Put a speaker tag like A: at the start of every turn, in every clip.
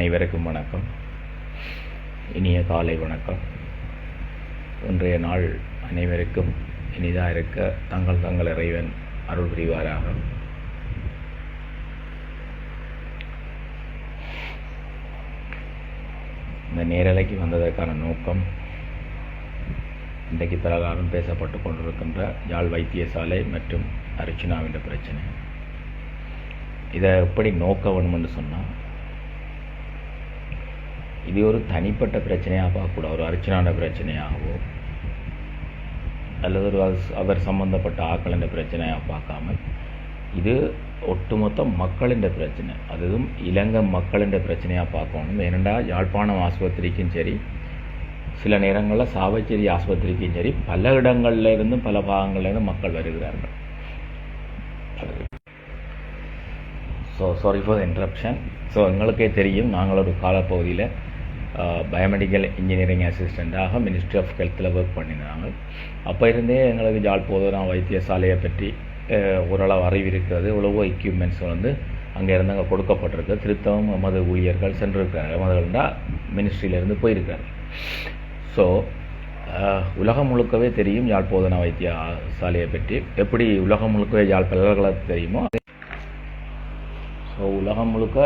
A: அனைவருக்கும் வணக்கம். இனிய காலை வணக்கம். இன்றைய நாள் அனைவருக்கும் இனிதாக இருக்க தங்கள் தங்கள் இறைவன் அருள் புரிவாராக. இந்த நேரலைக்கு வந்ததற்கான நோக்கம் இன்றைக்கு பிரகாரம் பேசப்பட்டு கொண்டிருக்கின்ற யாழ் வைத்தியசாலை மற்றும் அர்ச்சனாவின் பிரச்சனை. இதை எப்படி நோக்க வேணும்னு சொன்னால் இது ஒரு தனிப்பட்ட பிரச்சனையாக பார்க்கக்கூடாது ஒரு அர்ச்சனான பிரச்சனையாகவோ அல்லது ஒரு அவர் சம்பந்தப்பட்ட ஆக்களின் பிரச்சனையாக பார்க்காமல் இது ஒட்டுமொத்த மக்களின் பிரச்சனை. அதுவும் இலங்கை மக்களின் பிரச்சனையாக பார்க்கணும். ஏனெண்டா யாழ்ப்பாணம் ஆஸ்பத்திரிக்கும் சரி சில நேரங்களில் சாவச்சேரி ஆஸ்பத்திரிக்கும் சரி பல இடங்கள்ல இருந்தும் பல பாகங்கள்லேருந்து மக்கள் வருகிறார்கள். So sorry for interruption so எங்களுக்கே தெரியும் நாங்கள் ஒரு காலப்பகுதியில் பயோமெடிக்கல் இன்ஜினியரிங் அசிஸ்டண்ட்டாக மினிஸ்ட்ரி ஆஃப் ஹெல்த்தில் ஒர்க் பண்ணியிருந்தாங்க. அப்போ இருந்தே எங்களுக்கு ஜால் போதனா வைத்தியசாலையை பற்றி ஓரளவு அறிவு இருக்கிறது. எவ்வளவோ எக்யூப்மெண்ட்ஸ் வந்து அங்கே இருந்து அங்கே கொடுக்கப்பட்டிருக்கு. திருத்தவும் எமது ஊழியர்கள் சென்றிருக்கிறார் எமதுகள்னா மினிஸ்ட்ரியிலேருந்து போயிருக்கார். ஸோ உலகம் முழுக்கவே தெரியும் யாழ் போதனா வைத்தியசாலையை பற்றி. எப்படி உலகம் முழுக்கவே யாழ் பல்கலைக்கழகத்தை தெரியுமோ ஸோ உலகம் முழுக்க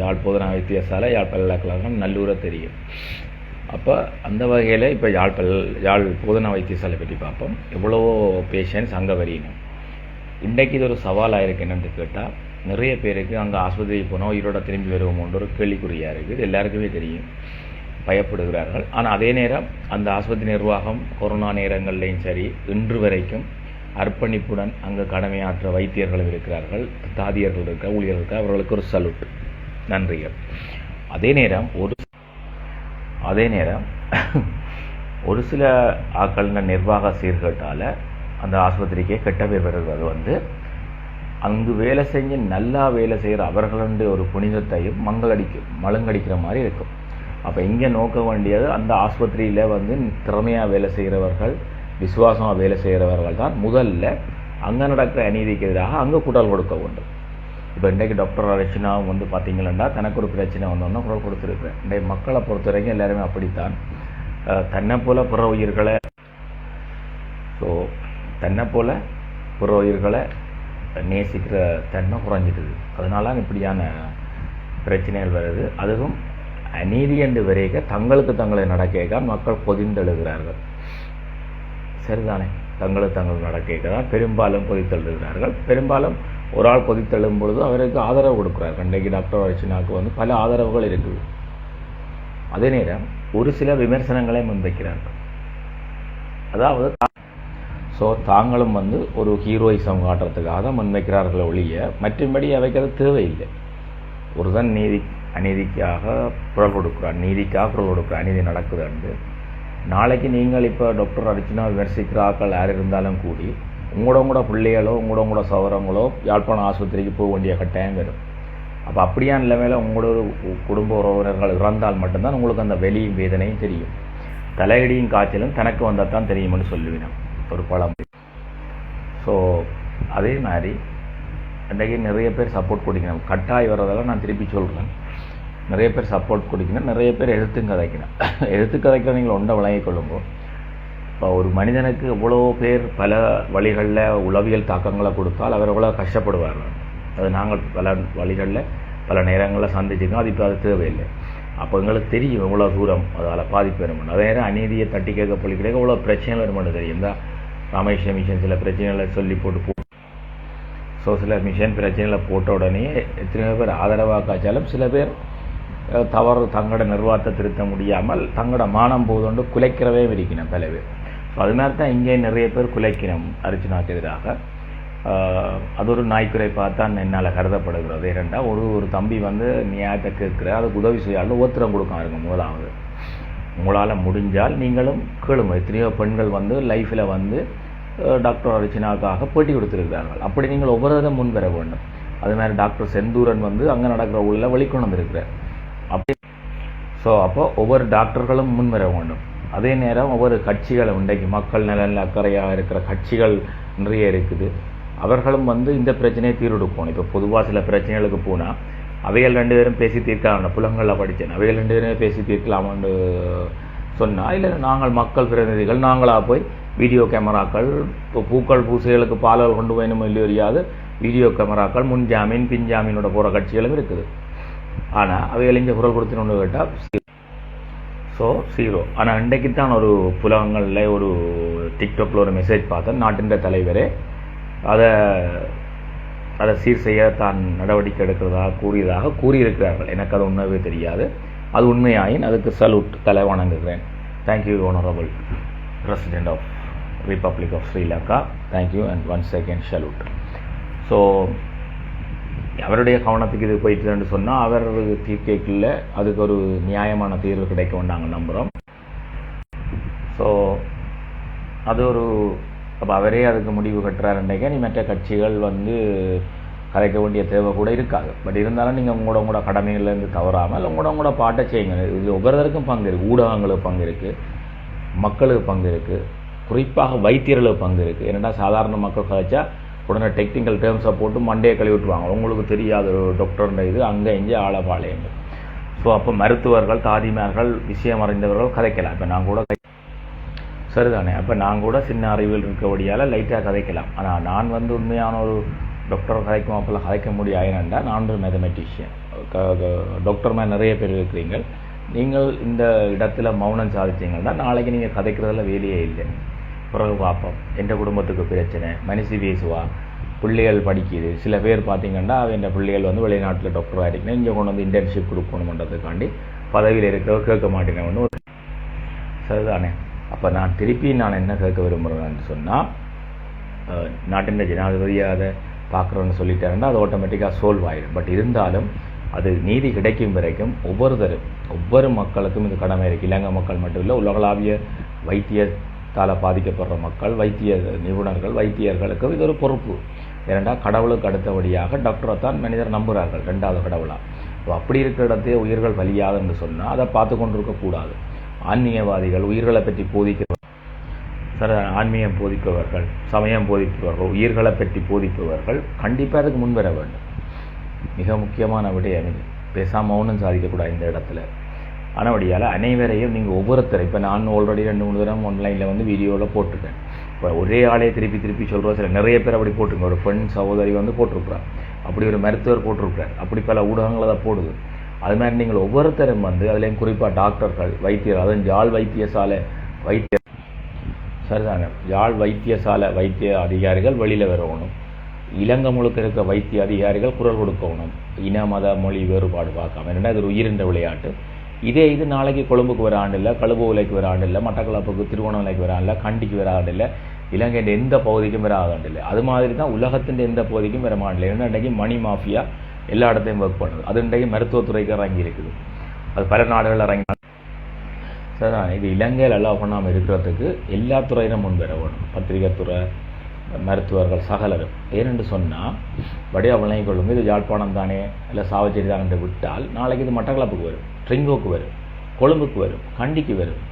A: யாழ் வைத்தியசாலை யாழ் பல்கலைக்கழகம் நல்லூரை தெரியும். அப்போ அந்த வகையில் இப்போ யாழ் பல் யாழ் போதனா வைத்தியசாலை பற்றி பார்ப்போம். எவ்வளவோ பேஷண்ட்ஸ் அங்கே வரையணும் இன்றைக்கு இது ஒரு சவாலாக இருக்குது என்னென்று கேட்டால் நிறைய பேருக்கு அங்கே ஆஸ்பத்திரிக்கு போனோம் உயிரோட திரும்பி வருவோமோன்ற ஒரு கேள்விக்குறியாக இருக்குது எல்லாருக்குமே தெரியும். பயப்படுகிறார்கள். ஆனால் அதே நேரம் அந்த ஆஸ்பத்திரி நிர்வாகம் கொரோனா நேரங்கள்லையும் சரி இன்று வரைக்கும் அர்ப்பணிப்புடன் அங்கே கடமையாற்ற வைத்தியர்களும் இருக்கிறார்கள். தாதியர்கள் இருக்க ஊழியர்கள் இருக்க அவர்களுக்கு ஒரு சல்யூட் நன்றிகள். அதே நேரம் ஒரு அதே நேரம் ஒரு சில ஆக்களின நிர்வாக சீர்கேட்டால் அந்த ஆஸ்பத்திரிக்கே கெட்ட பேர் வருவது வந்து அங்கு வேலை செஞ்சு நல்லா வேலை செய்கிற அவர்களுடைய ஒரு புனிதத்தையும் மங்களடிக்கும் மழுங்கடிக்கிற மாதிரி இருக்கும். அப்போ இங்கே நோக்க வேண்டியது அந்த ஆஸ்பத்திரியில் வந்து திறமையாக வேலை செய்கிறவர்கள் விசுவாசமாக வேலை செய்கிறவர்கள் தான் முதல்ல அங்கே நடக்கிற அநீதிக்கு எதிராக அங்கே குடல் கொடுக்க வேண்டும். இப்போ இன்றைக்கு டாக்டர் ரச்சனாவும் வந்து பார்த்தீங்கன்னா தனக்கு ஒரு பிரச்சனை வந்தோன்னா குரல் கொடுத்துருக்குறேன். இன்றைய மக்களை பொறுத்த வரைக்கும் எல்லாருமே அப்படித்தான். தன்னை போல பிற உயிர்களை ஸோ தன்னை போல பிற உயிர்களை நேசிக்கிற தன்மை குறைஞ்சிடுது அதனால இப்படியான பிரச்சனைகள் வருது. அதுவும் அநீதி என்று வரைக்க தங்களுக்கு தங்களை நடக்க மக்கள் பொதிந்தெழுகிறார்கள். சரிதானே? தங்களுக்கு தங்கள் நடக்க தான் பெரும்பாலும் கொதித்தெழுகிறார்கள் பெரும்பாலும் ஒரு ஆள் கொதித்தெழும் பொழுது அவருக்கு ஆதரவு கொடுக்குறார் இன்றைக்கு டாக்டர் அர்ச்சனாவுக்கு வந்து பல ஆதரவுகள் இருக்குது அதே நேரம் ஒரு சில விமர்சனங்களை முன்வைக்கிறார்கள் அதாவது ஸோ தாங்களும் வந்து ஒரு ஹீரோயிசம் காட்டுறதுக்காக தான் முன்வைக்கிறார்கள் ஒழிய மற்றும்படி அவைக்கிறது தேவையில்லை ஒருதன் நீதி அநீதிக்காக குரல் கொடுக்குறார் நீதிக்காக குரல் கொடுக்குறான் அநீதி நடக்குதுன்னு நாளைக்கு நீங்கள் இப்போ டாக்டர் அர்ச்சனா விமர்சிக்கிறார்கள் யார் இருந்தாலும் கூடி உங்களோட கூட பிள்ளைகளோ உங்களோட கூட யாழ்ப்பாணம் ஆஸ்பத்திரிக்கு போக வேண்டிய கட்டாயம் வரும். அப்போ அப்படியான நிலைமையில் உங்களோட குடும்ப உறவினர்கள் இறந்தால் மட்டும்தான் உங்களுக்கு அந்த வெளியும் வேதனையும் தெரியும். தலையடியும் காய்ச்சலும் தனக்கு வந்தால் தான் தெரியும்னு சொல்லுவேன் ஒரு பழம் ஸோ அதே மாதிரி இன்றைக்கு நிறைய பேர் சப்போர்ட் கொடுக்கணும். கட்டாய் வர்றதெல்லாம் நான் திருப்பி சொல்கிறேன் நிறைய பேர் சப்போர்ட் கொடுக்கணும். நிறைய பேர் எழுத்து கதைக்கணும். எழுத்து கதைக்கிற நீங்கள் ஒன்றை விளங்கிக் கொள்ளும்போது இப்போ ஒரு மனிதனுக்கு எவ்வளோ பேர் பல வழிகளில் உளவியல் தாக்கங்களை கொடுத்தால் அவர் எவ்வளோ கஷ்டப்படுவார்கள் அது நாங்கள் பல வழிகளில் பல நேரங்களில் சந்திச்சிருக்கோம். அது இப்போ அது தேவையில்லை. அப்போ எங்களுக்கு தெரியும் எவ்வளோ தூரம் அதால் பாதிப்பு வருமானு அதே நேரம் அநீதியை தட்டி கேட்க பொழிக்கிறதுக்கு எவ்வளோ பிரச்சனை வருமானு தெரியும். தான் ராமேஸ்வர மிஷன் சில பிரச்சனைகளை சொல்லி போட்டு போ ஸோ சில மிஷன் பிரச்சனைகளை போட்ட உடனே எத்தனையோ பேர் ஆதரவாக காய்ச்சாலும் சில பேர் தவறு தங்களோட நிர்வாகத்தை திருத்த முடியாமல் தங்களோட மானம் போதுண்டு குலைக்கிறவே இருக்கணும் பல பேர். ஸோ அது மாதிரி தான் இங்கே நிறைய பேர் குலைக்கிறோம் அர்ச்சனாக்கு எதிராக. அது ஒரு நாய்க்குறை பார்த்தான் என்னால் கருதப்படுகிறது. ஏனெண்டா ஒரு ஒரு தம்பி வந்து நியாயத்தை கேட்குற அதுக்கு உதவி செய்யாலும் ஒத்திரம் கொடுக்காருங்க முதலாவது. உங்களால் முடிஞ்சால் நீங்களும் கேளுங்க. எத்தனையோ பெண்கள் வந்து லைஃப்பில் வந்து டாக்டர் அர்ச்சனாவுக்காக பேட்டி கொடுத்துருக்கிறார்கள். அப்படி நீங்கள் ஒவ்வொருவரும் முன் பெற வேண்டும். அது மாதிரி டாக்டர் செந்தூரன் வந்து அங்கே நடக்கிற உள்ள வெளிக்கொண்டு வந்திருக்கிறார் அப்படி ஸோ அப்போ ஒவ்வொரு டாக்டர்களும் முன்வர வேண்டும். அதே நேரம் ஒவ்வொரு கட்சிகளும் இன்றைக்கு மக்கள் நலனில் அக்கறையாக இருக்கிற கட்சிகள் நிறைய இருக்குது. அவர்களும் வந்து இந்த பிரச்சனையை தீர்வெடுக்கணும் இப்போ பொதுவாக சில பிரச்சனைகளுக்கு போனால் அவைகள் ரெண்டு பேரும் பேசி தீர்க்கலாம் புலங்களில் படித்தேன் அவைகள் ரெண்டு பேரும் பேசி தீர்க்கலாமான்னு சொன்னால் இல்லை நாங்கள் மக்கள் பிரதிநிதிகள் நாங்களாக போய் வீடியோ கேமராக்கள் இப்போ பூக்கள் பூசைகளுக்கு பாலல் கொண்டு போயணுமோ இல்லையோ தெரியாது வீடியோ கேமராக்கள் முன் ஜாமீன் பின் ஜாமீனோட போகிற கட்சிகளும் இருக்குது. ஆனால் அவைகள் இங்கே குரல் கொடுத்துன்னு கேட்டால் ஸோ சீரோ ஆனால் இன்றைக்கு தான் ஒரு புலகங்களில் ஒரு டிக்டாக்ல ஒரு மெசேஜ் பார்த்தேன். நாட்டின் தலைவரே அதை அதை சீர் செய்ய தான் நடவடிக்கை எடுக்கிறதாக கூறியதாக கூறியிருக்கிறார்கள். எனக்கு அது உண்மையே தெரியாது. அது உண்மையாயின் அதுக்கு சல்யூட் தலை வணங்குகிறேன். Thank you honourable president of republic of Sri Lanka thank you and one second salute so அவருடைய கவனத்துக்கு இது போயிட்டுன்னு சொன்னால் அவர் தீர்க்கல அதுக்கு ஒரு நியாயமான தீர்வு கிடைக்கும் நாங்கள் நம்புகிறோம் ஸோ அது ஒரு அப்போ அவரே அதுக்கு முடிவு கட்டுறாருன்றீங்க நீ மற்ற கட்சிகள் வந்து கலைக்க வேண்டிய தேவை கூட இருக்காது. பட் இருந்தாலும் நீங்கள் உங்களோட உங்களோட கடமைகள்லேருந்து தவறாமல் உங்களோட உங்களோட பாட்டை செய்யுங்க. இது ஒவ்வொருத்தருக்கும் பங்கு இருக்குது ஊடகங்களுக்கு பங்கு இருக்குது மக்களுக்கு பங்கு இருக்குது குறிப்பாக வைத்தியர்களுக்கு பங்கு இருக்குது என்னென்னா சாதாரண மக்கள் கழிச்சா உடனே டெக்னிக்கல் டேர்ம்ஸை போட்டு மண்டே கழுவி விட்டுருவாங்க உங்களுக்கு தெரியாத ஒரு டாக்டர்ன்ற இது அங்கே இங்கே ஆளபாளையங்கள் ஸோ அப்போ மருத்துவர்கள் தாதிமார்கள் விஷயம் அறிந்தவர்கள் கதைக்கலாம். இப்போ நான் கூட சரிதானே? அப்போ நான் கூட சின்ன அறிவில் இருக்கபடியால் லைட்டாக கதைக்கலாம். ஆனால் நான் வந்து உண்மையான ஒரு டாக்டர் கதைக்கும் அப்போல்லாம் கதைக்க முடியாதுன்னா நான் ஒரு மேத்தமெட்டிஷியன் டாக்டர் மாதிரி நிறைய பேர் இருக்கிறீங்கள் நீங்கள் இந்த இடத்துல மௌனம் சாதிச்சீங்கன்னா நாளைக்கு நீங்கள் கதைக்கிறதுல வேலையே இல்லை. பிறகு பார்ப்போம். எங்கள் குடும்பத்துக்கு பிரச்சனை? மனசு பேசுவா? பிள்ளைகள் படிக்குது. சில பேர் பார்த்தீங்கன்னா என் பிள்ளைகள் வந்து வெளிநாட்டில் டாக்டராக இருக்கணும். இங்கே கொண்டு வந்து இன்டர்ன்ஷிப் கொடுக்கணுன்றதுக்காண்டி பதவியில் இருக்கிற கேட்க மாட்டேங்கன்னு ஒரு சரிதானே? அப்போ நான் திருப்பி நான் என்ன கேட்க விரும்புகிறேன்னு சொன்னால் நாட்டின் ஜனாதிபதியாக அதை பார்க்குறோன்னு சொல்லிட்டாருன்னா அது ஆட்டோமேட்டிக்காக சோல்வ் ஆகிடும் பட் இருந்தாலும் அது நீதி கிடைக்கும் வரைக்கும் ஒவ்வொருத்தரும் ஒவ்வொரு மக்களுக்கும் இது கடமை இருக்குது இலங்கை மக்கள் மட்டும் இல்லை உலகளாவிய வைத்தியத்தால் பாதிக்கப்படுற மக்கள் வைத்திய நிபுணர்கள் வைத்தியர்களுக்கு இது ஒரு பொறுப்பு. ஏனெண்டா கடவுளுக்கு அடுத்தபடியாக டாக்டரை தான் மனிதர் நம்புகிறார்கள் ரெண்டாவது கடவுளாக இப்போ அப்படி இருக்கிற இடத்தையே உயிர்கள் வலியாதுன்னு சொன்னால் அதை பார்த்து கொண்டு இருக்கக்கூடாது ஆன்மீகவாதிகள் உயிர்களை பற்றி போதிக்க சார் ஆன்மீகம் போதிப்பவர்கள் சமயம் போதிப்பவர்கள் உயிர்களை பற்றி போதிப்பவர்கள் கண்டிப்பாக அதுக்கு முன்வர வேண்டும். மிக முக்கியமான விடயம் இது. பேசாமல் மௌனம் சாதிக்கக்கூடாது இந்த இடத்துல. ஆனபடியால் அனைவரையும் நீங்கள் ஒவ்வொருத்தரும் இப்போ நான் ஆல்ரெடி ரெண்டு மூணு தரம் ஆன்லைனில் வந்து வீடியோவில் போட்டிருக்கேன். இப்போ ஒரே ஆளே திருப்பி திருப்பி சொல்கிறோம் சில நிறைய பேர் அப்படி போட்டிருங்க ஒரு பெண் சகோதரி வந்து போட்டிருக்கிறார் அப்படி ஒரு மருத்துவர் போட்டிருக்கிறார் அப்படி பல ஊடகங்கள் அதை போடுது. அது மாதிரி நீங்கள் ஒவ்வொருத்தரும் வந்து அதுலேயும் குறிப்பாக டாக்டர்கள் வைத்தியர் அதுவும் ஜாழ் வைத்தியசாலை வைத்திய சரிதாங்க யாழ் வைத்தியசாலை வைத்திய அதிகாரிகள் வெளியில் வரணும். இலங்கை முழுக்க இருக்க வைத்திய அதிகாரிகள் குரல் கொடுக்கணும். இன மத மொழி வேறுபாடு பார்க்காம. என்னென்னா இது ஒரு உயிரின்ற விளையாட்டு. இதே இது நாளைக்கு கொழும்புக்கு வர ஆண்டு இல்லை கழுபோலைக்கு வர ஆண்டு இல்லை மட்டக்களப்புக்கு திருவண்ணாமலைக்கு வர ஆண்டு இல்லை கண்டிக்கு வர ஆண்டு இல்லை இலங்கையின் எந்த பகுதிக்கும் வர ஆண்டு இல்லை. அது மாதிரி தான் உலகத்தின் எந்த பகுதிக்கும் வர மாண்டில்லை ஏன்னா இன்றைக்கி மணி மாஃபியா எல்லா இடத்தையும் ஒர்க் பண்ணுது. அது இன்றைக்கு மருத்துவத்துறைக்கு இறங்கி இருக்குது. அது பல நாடுகளில் இறங்கி சரிதான் இது இலங்கையில் எல்லாம் பண்ணாமல் இருக்கிறதுக்கு எல்லா துறையிலும் முன் வர வேணும். பத்திரிகைத்துறை மருத்துவர்கள் சகலரும். ஏனென்று சொன்னால் வடிவா விளங்கிக் கொள்ளுங்க இது யாழ்ப்பாணம் தானே இல்லை சாவச்சேரி தானே விட்டால் நாளைக்கு இது மட்டக்களப்புக்கு வரும். ட்ரிங்கோக்கு வரும் கொழும்புக்கு வரும் கண்டிக்கு வரும்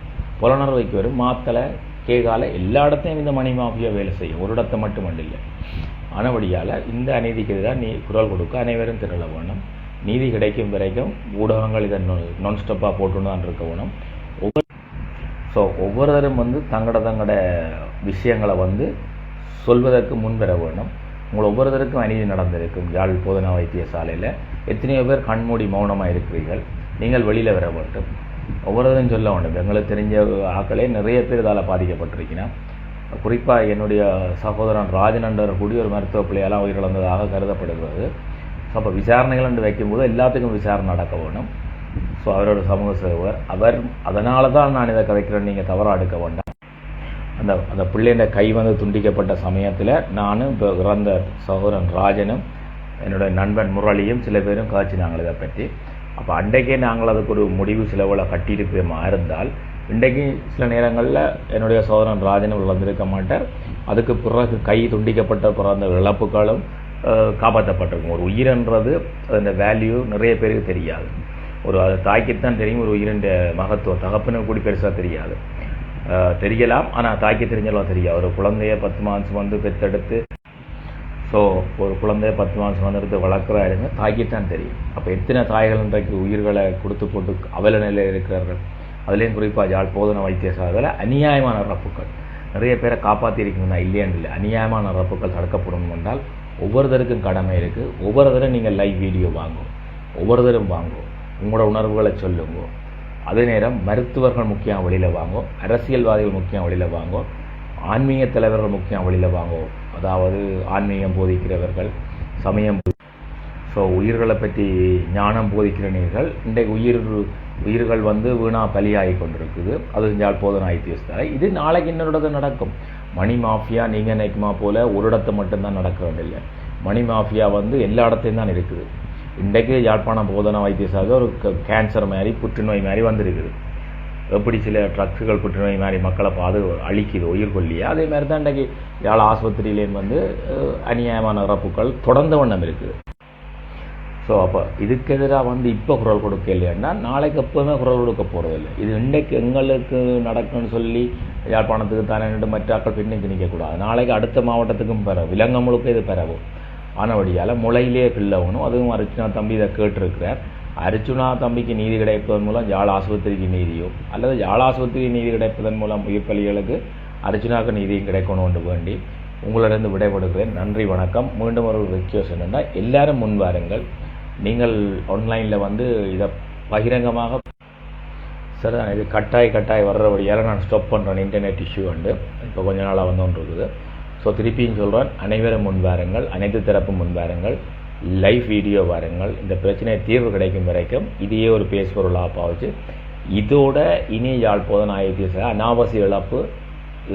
A: புலனர்வைக்கு வரும் மாத்தலை கேகால எல்லா இடத்தையும் இந்த மணி மாஃபியா வேலை செய்யும். ஒரு இடத்தை மட்டும் இல்லை. ஆனபடியால் இந்த அநீதிக்கு எதிராக நீ குரல் கொடுக்க அனைவரும் திரள வேணும். நீதி கிடைக்கும் வரைக்கும் ஊடகங்கள் இதை நான் ஸ்டப்பாக போட்டுன்னு தான் இருக்க வேணும். ஒவ்வொரு ஸோ ஒவ்வொருத்தரும் வந்து தங்கட தங்கட விஷயங்களை வந்து சொல்வதற்கு முன்வர வேணும். உங்கள் ஒவ்வொருத்தருக்கும் அநீதி நடந்திருக்கும். யாழ் போதனா வைத்தியசாலையில் எத்தனையோ பேர் கண்மூடி மௌனமாக இருக்கிறீர்கள் நீங்கள் வெளியில் வர வேண்டும். ஒவ்வொருத்தரும் சொல்ல வேண்டும். எங்களுக்கு தெரிஞ்ச ஆக்களே நிறைய பேர் இதால் பாதிக்கப்பட்டிருக்கிறேன் குறிப்பாக என்னுடைய சகோதரன் ராஜனண்டர் கூடிய ஒரு மருத்துவ பிள்ளையெல்லாம் உயிரிழந்ததாக கருதப்படுகிறது. ஸோ அப்போ விசாரணைகள் என்று வைக்கும்போது எல்லாத்துக்கும் விசாரணை நடக்க வேணும் ஸோ அவரோட சமூக சேவர் அவர் அதனால தான் நான் இதை கதைக்கிறேன் நீங்கள் தவறாக எடுக்க வேண்டாம். அந்த அந்த பிள்ளைன்ற கை வந்து துண்டிக்கப்பட்ட சமயத்தில் நானும் இப்போ இறந்த சகோதரன் ராஜனும் என்னுடைய நண்பன் முரளியும் சில பேரும் காய்ச்சினாங்க இதை பற்றி அப்போ அன்றைக்கே நாங்கள் அதுக்கு ஒரு முடிவு செலவில் கட்டியிருப்போமா இருந்தால் இன்றைக்கு சில நேரங்களில் என்னுடைய சோதரன் ராஜன் இழந்திருக்க மாட்டார். அதுக்கு பிறகு கை துண்டிக்கப்பட்ட பிறந்த இழப்புகளும் காப்பாற்றப்பட்டிருக்கும். ஒரு உயிரன்றது அந்த வேல்யூ நிறைய பேருக்கு தெரியாது. ஒரு அது தாய்க்குத்தான் தெரியும். ஒரு உயிரின் மகத்துவம் தகப்பனுக்கு கூடி பெருசாக தெரியாது. தெரியலாம். ஆனால் தாய்க்கு தெரிஞ்சாலும் தெரியாது. ஒரு குழந்தைய பத்து மாதம் வந்து பெற்றெடுத்து ஸோ ஒரு குழந்தை பத்து மாதம் வந்துடுறது வளர்க்குறாருங்க தாய்க்குத்தான் தெரியும். அப்போ எத்தனை தாய்கள் இன்றைக்கு உயிர்களை கொடுத்து போட்டு அவல நிலையில் இருக்கிறார்கள்? அதுலேயும் குறிப்பாக யாழ் போதன வைத்தியசாலையில் அநியாயமான இறப்புகள். நிறைய பேரை காப்பாற்றிருக்கீங்கன்னா இல்லையான்னு இல்லை. அநியாயமான இறப்புகள் தடுக்கப்படும் என்றால் ஒவ்வொருத்தருக்கும் கடமை இருக்குது ஒவ்வொரு நீங்கள் லைவ் வீடியோ வாங்கும். ஒவ்வொரு வாங்கும். உங்களோட உணர்வுகளை சொல்லுங்க அதே நேரம் மருத்துவர்கள் முக்கியம் வழியில் வாங்கும். அரசியல்வாதிகள் முக்கியம் வழியில் வாங்கும். ஆன்மீக தலைவர்கள் முக்கியம் வழியில் வாங்கும். அதாவது ஆன்மீகம் போதிக்கிறவர்கள் சமயம் ஸோ உயிர்களை பற்றி ஞானம் போதிக்கிறனீர்கள். இன்றைக்கு உயிர் உயிர்கள் வந்து வீணா பலியாகி கொண்டிருக்குது. அது செஞ்சால் போதும் ஐத்தியஸ்தால இது நாளைக்கு இன்னொரு நடக்கும். மணி மாஃபியா நீங்கள் நினைக்குமா போல ஒரு இடத்த மட்டும்தான் வேண்டிய மணி மாஃபியா வந்து எல்லா இடத்தையும் தான் இருக்குது. இன்றைக்கு யாழ்ப்பாணம் போதனா வைத்தியசாலை ஒரு கேன்சர் மாதிரி புற்றுநோய் மாதிரி வந்திருக்குது. எப்படி சில ட்ரக்ஸுகள் புற்றுநோய் மாதிரி மக்களை பாது அழிக்குது உயிர் கொல்லியே. அதே மாதிரி தான் இன்றைக்கு யாழ் ஆஸ்பத்திரியிலேயும் வந்து அநியாயமான இறப்புகள் தொடர்ந்த வண்ணம் இருக்குது. ஸோ அப்போ இதுக்கு எதிராக வந்து இப்போ குரல் கொடுக்க இல்லைன்னா நாளைக்கு எப்போவுமே குரல் கொடுக்க போகிறதில்லை இது இன்றைக்கு எங்களுக்கு நடக்கும்னு சொல்லி யாழ்ப்பாணத்துக்கு தானே நின்று மற்ற ஆட்கள் பின்னுக்கு நிற்கக்கூடாது நாளைக்கு அடுத்த மாவட்டத்துக்கும் பெற விலங்க முழுக்க இது பெறவும் ஆனபடியால் முளையிலே பிள்ளவனும் அதுவும் அர்ச்சுனா தம்பி இதை கேட்டிருக்கிறார். அர்ச்சுனா தம்பிக்கு நீதி கிடைப்பதன் மூலம் யாழ் ஆஸ்பத்திரிக்கு நீதியோ அல்லது யாழ் ஆஸ்பத்திரிக்கு நீதி கிடைப்பதன் மூலம் உயிர்ப்பலிகளுக்கு பலிகளுக்கு அர்ச்சுனாவுக்கு நீதியும் என்று வேண்டி உங்களிடம் விடைபடுகிறேன் நன்றி வணக்கம். மீண்டும் ஒரு ரிக்வஸ்ட் என்னென்னா எல்லாரும் முன் வாருங்கள். நீங்கள் ஆன்லைனில் வந்து இதை பகிரங்கமாக சார் இது கட்டாய் கட்டாய் வர்றபடியால் நான் ஸ்டாப் பண்ணுறேன் இன்டர்நெட் இஷ்யூ வந்து இப்போ கொஞ்ச நாளாக வந்து இருக்குது ஸோ திருப்பியும் சொல்கிறேன் அனைவரும் முன் வாருங்கள். அனைத்து தரப்பு முன் வாருங்கள். லைவ் வீடியோ வாருங்கள். இந்த பிரச்சனை தீர்வு கிடைக்கும் வரைக்கும் இதையே ஒரு பேசுபொருளாக பாவிச்சு இதோட இனி யாழ் போதன அனாவசிய இழப்பு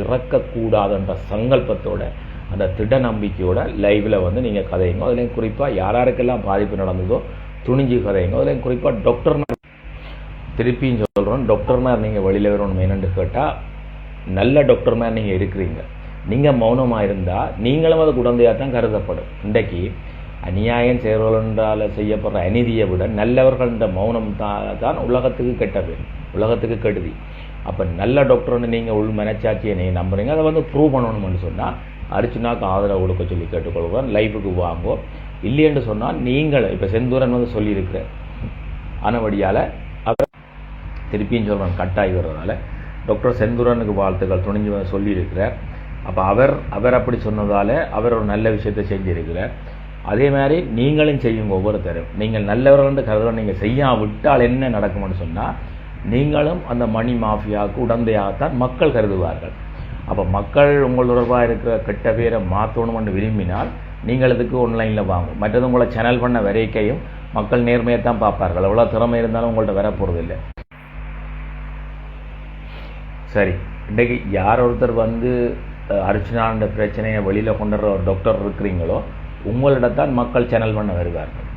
A: இறக்கக்கூடாதுன்ற சங்கல்பத்தோட அந்த திட நம்பிக்கையோட லைவில் வந்து நீங்கள் கதையுங்க. அதுலேயும் குறிப்பாக யார் யாருக்கெல்லாம் பாதிப்பு நடந்ததோ துணிஞ்சு கதையுங்க. அதுலேயும் குறிப்பாக டாக்டர் திருப்பியும் சொல்கிறோம் டாக்டர்மார் நீங்கள் வெளியில் வரணும் என்னென்னு கேட்டால் நல்ல டாக்டர்மார் நீங்கள் இருக்கிறீங்க. நீங்கள் மௌனமாக இருந்தால் நீங்களும் அது குழந்தையாக தான் கருதப்படும். இன்றைக்கு அநியாயம் செய்கிறவர்களால் செய்யப்படுற அநீதியை விட நல்லவர்கள் இந்த மௌனம் தான் தான் உலகத்துக்கு கெட்ட பேர் உலகத்துக்கு கெடுதி. அப்போ நல்ல டாக்டர்னு நீங்கள் உள் மனச்சாட்சியை நீங்கள் நம்புறீங்க. அதை வந்து ப்ரூவ் பண்ணணும்னு சொன்னால் அர்ச்சுனாக்கு ஆதரவு கொடுக்க சொல்லி கேட்டுக்கொள்வோம். லைஃபுக்கு வாங்கோ. இல்லைன்னு சொன்னால் நீங்கள் இப்போ செந்தூரன் வந்து சொல்லியிருக்கிற ஆனபடியால் அவர் திருப்பியும் சொல்கிறேன் கட்டாகி வர்றதுனால டாக்டர் செந்தூரனுக்கு வாழ்த்துக்கள் துணிஞ்சு சொல்லியிருக்கிறார். அப்போ அவர் அவர் அப்படி சொன்னதால் அவர் ஒரு நல்ல விஷயத்தை செஞ்சிருக்கிறார். அதே மாதிரி நீங்களும் செய்யுங்க ஒவ்வொருத்தரும். நீங்கள் நல்லவர்கள் கருதுற நீங்கள் செய்யாவிட்டால் என்ன நடக்கும்னு சொன்னால் நீங்களும் அந்த மணி மாஃபியாவுக்கு உடந்தையாகத்தான் மக்கள் கருதுவார்கள். அப்போ மக்கள் உங்கள் தொடர்பாக இருக்கிற கெட்ட பேரை மாற்றணும்னு விரும்பினால் நீங்கள் இதுக்கு ஆன்லைனில் வாங்கும். மற்றது உங்களை சேனல் பண்ண வரைக்கையும் மக்கள் நேர்மையை தான் பார்ப்பார்கள். எவ்வளோ திறமை இருந்தாலும் உங்கள்கிட்ட வர போகிறதில்லை சரி இன்றைக்கு யார் ஒருத்தர் வந்து அஹ், அர்ச்சனான்ற பிரச்சனையை வெளியில் கொண்டு ஒரு டாக்டர் இருக்கிறீங்களோ உங்களிடத்தான் மக்கள் சேனல் பண்ண வருவார்கள்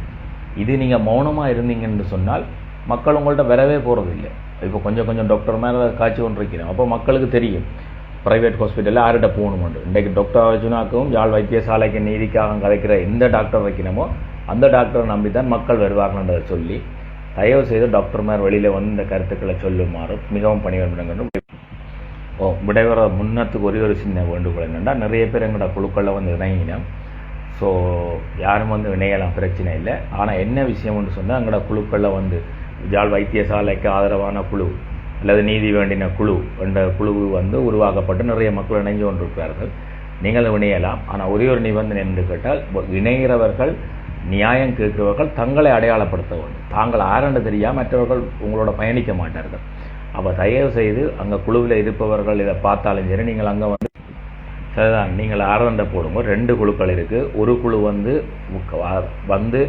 A: இது நீங்கள் மௌனமாக இருந்தீங்கன்னு சொன்னால் மக்கள் உங்கள்கிட்ட வரவே போகிறதில்லை இப்போ கொஞ்சம் கொஞ்சம் டாக்டர் மேலே காய்ச்சி கொண்டு அப்போ மக்களுக்கு தெரியும். ப்ரைவேட் ஹாஸ்பிட்டலில் யார்கிட்ட போகணுமெண்டு இன்றைக்கு டாக்டர் அர்ஜுனாக்கும் யாழ் வைத்தியசாலைக்கு நீதிக்காக கதைக்கிற எந்த டாக்டர் வைக்கணுமோ அந்த டாக்டரை நம்பி தான் மக்கள் வருவார்கள்ன்றதை சொல்லி தயவு செய்து டாக்டர் மேர் வெளியில் வந்து இந்த கருத்துக்களை சொல்லுமாறு மிகவும் பணிவன்படுங்கன்னு ஓ விடைவர முன்னத்துக்கு ஒரே ஒரு சின்ன வேண்டுகோள் என்னென்னா நிறைய பேர் எங்களோட குழுக்களில் வந்து இணைங்கினோம் ஸோ யாரும் வந்து இணையலாம் பிரச்சனை இல்லை. ஆனால் என்ன விஷயம்னு சொன்னால் எங்களோட குழுக்களில் வந்து ஜாழ் வைத்தியசாலைக்கு ஆதரவான குழு அல்லது நீதி வேண்டின குழு என்ற குழு வந்து உருவாக்கப்பட்டு நிறைய மக்கள் இணைஞ்சு கொண்டிருக்கிறார்கள். நீங்கள் இணையலாம். ஆனால் ஒரே ஒரு நிபந்தனை என்று கேட்டால் இணைகிறவர்கள் நியாயம் கேட்கிறவர்கள் தங்களை அடையாளப்படுத்த வேண்டும். தாங்கள் ஆரண்டு தெரியாமல் மற்றவர்கள் உங்களோட பயணிக்க மாட்டார்கள். அப்போ தயவு செய்து அங்கே குழுவில் இருப்பவர்கள் இதை பார்த்தாலும் சரி நீங்கள் அங்கே வந்து சரிதான். நீங்கள் ஆரண்ட போடுங்க ரெண்டு குழுக்கள் இருக்குது ஒரு குழு வந்து வந்து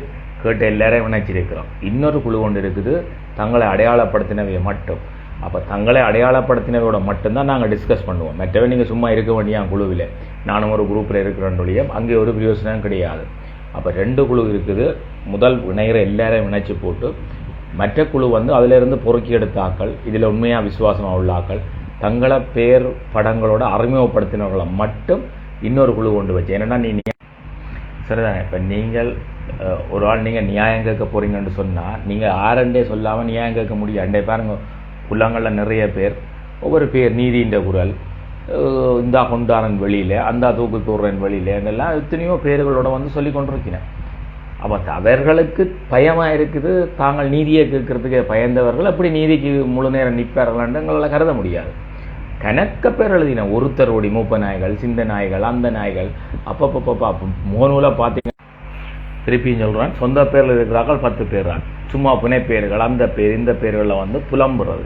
A: கேட்ட எல்லாரையும் இணைச்சிருக்கிறோம். இன்னொரு குழு ஒன்று இருக்குது. தங்களை அடையாளப்படுத்தினவை மட்டும். அப்போ தங்களை அடையாளப்படுத்தினவையோட மட்டும்தான் நாங்கள் டிஸ்கஸ் பண்ணுவோம். மற்றவன் நீங்கள் சும்மா இருக்க வேண்டிய குழுவில். நானும் ஒரு குரூப்பில் இருக்கிறேன்னுடைய அங்கே ஒரு பிரயோசனம் கிடையாது. அப்போ ரெண்டு குழு இருக்குது. முதல் இணைகிற எல்லாரையும் இணைச்சி போட்டு மற்ற குழு வந்து அதிலிருந்து பொறுக்கி எடுத்த ஆக்கள் இதில் உண்மையாக விசுவாசமாக உள்ள ஆக்கள் தங்களை பேர் படங்களோட அறிமுகப்படுத்தினவர்களை மட்டும் இன்னொரு குழு கொண்டு வச்சு. என்னன்னா நீ நியா- சரிதானே. இப்போ நீங்கள் ஒரு ஆள் நீங்கள் நியாயம் கேட்க போறீங்கன்னு சொன்னால் நீங்கள் ஆரண்டே சொல்லாமல் நியாயம் கேட்க முடியும். அண்டே பாருங்க குள்ளங்களில் நிறைய பேர் ஒவ்வொரு பேர் நீதின்ற குரல் இந்தா கொண்டாரன் வெளியில் அந்த தூக்கு தூர்றன் வெளியில் இதெல்லாம் எத்தனையோ பேர்களோட வந்து சொல்லி கொண்டிருக்கிறேன். அப்போ அவர்களுக்கு பயமாக இருக்குது. தாங்கள் நீதியை கேட்கறதுக்கு பயந்தவர்கள் அப்படி நீதிக்கு முழு நேரம் நிற்பார்களான்னு எங்களால் கருத முடியாது. கணக்க பேர் எழுதின ஒருத்தரோடி மூப்ப நாய்கள் சிந்த நாய்கள் அந்த நாய்கள் அப்பப்பப்பப்பா பார்ப்போம் மோனூல பார்த்தீங்க திருப்பியும் சொல்கிறான் சொந்த பேரில் இருக்கிறார்கள் பத்து பேர். தான் சும்மா புனை பேர்கள் அந்த பேர் இந்த பேர்களில் வந்து புலம்புறது.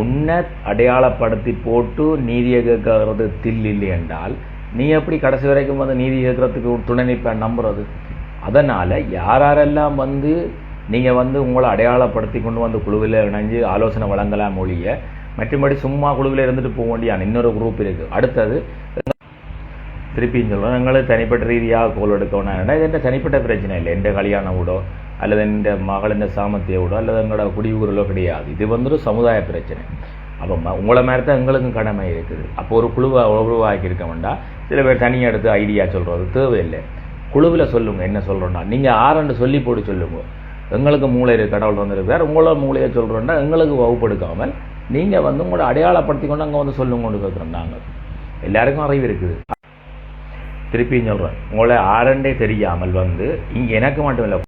A: உன்னை அடையாளப்படுத்தி போட்டு நீதியை கேட்கறது தில் இல்லை என்றால் நீ எப்படி கடைசி வரைக்கும் வந்து நீதி கேட்கறதுக்கு துணை நிற்பேன் நம்புறது? அதனால் யாரெல்லாம் வந்து நீங்கள் வந்து உங்களை அடையாளப்படுத்தி கொண்டு வந்து குழுவில் இணைஞ்சு ஆலோசனை வழங்கலாம் மொழிய மற்றபடி சும்மா குழுவில் இருந்துட்டு போக வேண்டியான இன்னொரு குரூப் இருக்குது அடுத்தது திருப்பியும் சொல்லணும் எங்களுக்கு தனிப்பட்ட ரீதியாக கோல் எடுக்கணும்னா இது எந்த தனிப்பட்ட பிரச்சனை இல்லை. எந்த கல்யாணம் விடோ அல்லது எந்த மகளின் சாமத்திய விடோ அல்லது எங்களோட குடியூரிலோ கிடையாது. இது வந்து ஒரு சமுதாய பிரச்சனை. அப்போ உங்களை மாதிரி தான் எங்களுக்கும் கடமை இருக்குது. அப்போ ஒரு குழுவை உருவாக்கி இருக்க வேண்டாம். சில பேர் தனியாக எடுத்து ஐடியா சொல்கிறது தேவையில்லை. குழுவில் சொல்லுங்க என்ன சொல்கிறோன்னா நீங்கள் ஆரண்டு சொல்லி போட்டு சொல்லுங்க. எங்களுக்கு மூளை கடவுள் வந்திருக்கிறார் உங்களோட மூளையை சொல்கிறோன்னா எங்களுக்கு வகுப்படுக்காமல் நீங்கள் வந்து உங்களை அடையாளப்படுத்தி கொண்டு அங்கே வந்து சொல்லுங்கன்னு கொண்டு கேட்குறோம் நாங்கள் எல்லாருக்கும் அறிவு இருக்குது. திருப்பியும் சொல்கிறேன் உங்களை ஆரண்டே தெரியாமல் வந்து இங்கே எனக்கு மட்டும் இல்லை